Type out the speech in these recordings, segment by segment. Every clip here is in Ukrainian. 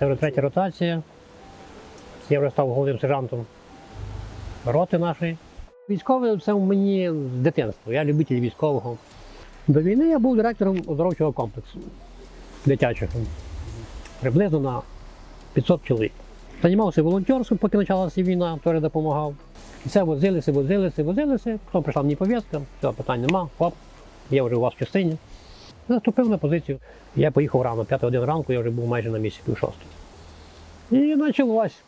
Це вже третя ротація. Я вже став головним сержантом роти нашої. Військове це в мені з дитинства. Я любитель військового. До війни я був директором оздоровчого комплексу дитячого. Приблизно на 500 чоловік. Займався волонтерством, поки почалася війна, теж допомагав. І це возилися, возилися, возилися. Хто прийшла мені повістка, все, питань нема, хоп, я вже у вас в частині. Наступив на позицію. Я поїхав рано, 5 годин ранку, я вже був майже на місці, пів шостої. І почалось.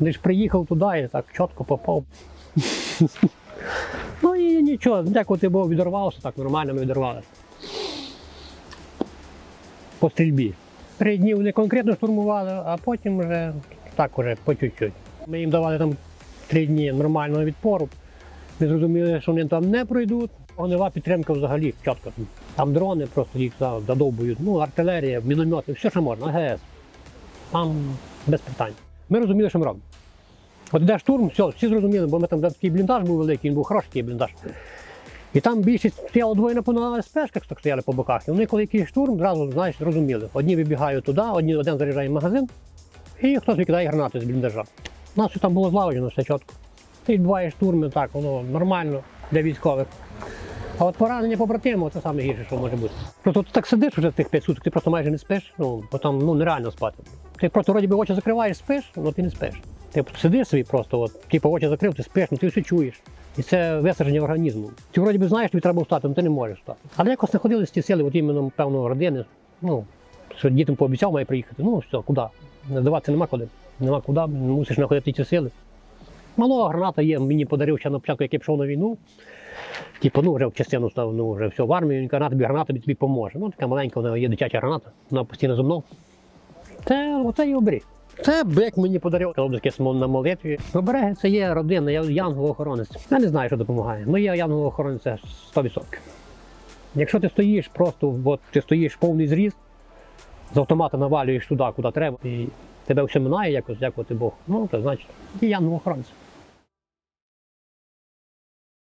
Лиш приїхав туди і так чітко попав. ну і нічого, дякувати Богу, відірвався, так нормально ми відірвалися. По стрільбі. Три дні вони конкретно штурмували, а потім вже так уже по чуть-чуть. Ми їм давали там три дні нормального відпору. Ми зрозуміли, що вони там не пройдуть. Огнева підтримка взагалі чітко. Там дрони просто їх за- задовбують. Ну, артилерія, міномети, все, що можна, АГС. Там без питань. Ми розуміли, що ми робимо. От йде штурм, все, всі зрозуміли, бо ми там такий бліндаж був великий, він був хороший бліндаж. І там більшість стояло двоє на спешках, так стояли по боках. І вони, коли якийсь штурм, зразу знаєш, розуміли. Одні вибігають туди, одні один заряджає магазин, і хтось викидає гранати з бліндажа. У нас все там було злагоджено, все чітко. Ти відбуваєш штурми, так, воно нормально для військових. А от поранення побратиму це саме гірше, що може бути. Просто ти так сидиш вже тих 5 суток, ти просто майже не спиш, ну, бо там ну, нереально спати. Ти просто вроді би очі закриваєш, спиш, але ти не спиш. Ти сидиш собі просто, от, типу очі закрив, ти спиш, ну ти все чуєш. І це висадження організму. Ти вроді би знаєш, тобі треба встати, але ти не можеш встати. Але якось знаходились ті сили, от іменно, певно, родини. Ну, що дітям пообіцяв, має приїхати. Ну, все, куди? Здаватися нема куди. Нема куди, мусиш знаходити ці сили. Малого граната є, мені подарив ще на початку, як я пішов на війну. Типу, ну вже в частину став, ну вже все в армію, він каже, тобі граната тобі, поможе. Ну, така маленька, вона є дитяча граната, вона постійно зо мною. Це оце і оберіг. Це бик мені подарив Колобський на молитві. Обереги це є родина, я янгол-охоронець. Я не знаю, що допомагає. Ну я янгол-охоронець це 100%. Якщо ти стоїш просто, от ти стоїш повний зріст, з автомата навалюєш туди, куди треба, і тебе все минає якось, дякувати Богу. Ну, то значить, і янгол-охоронець.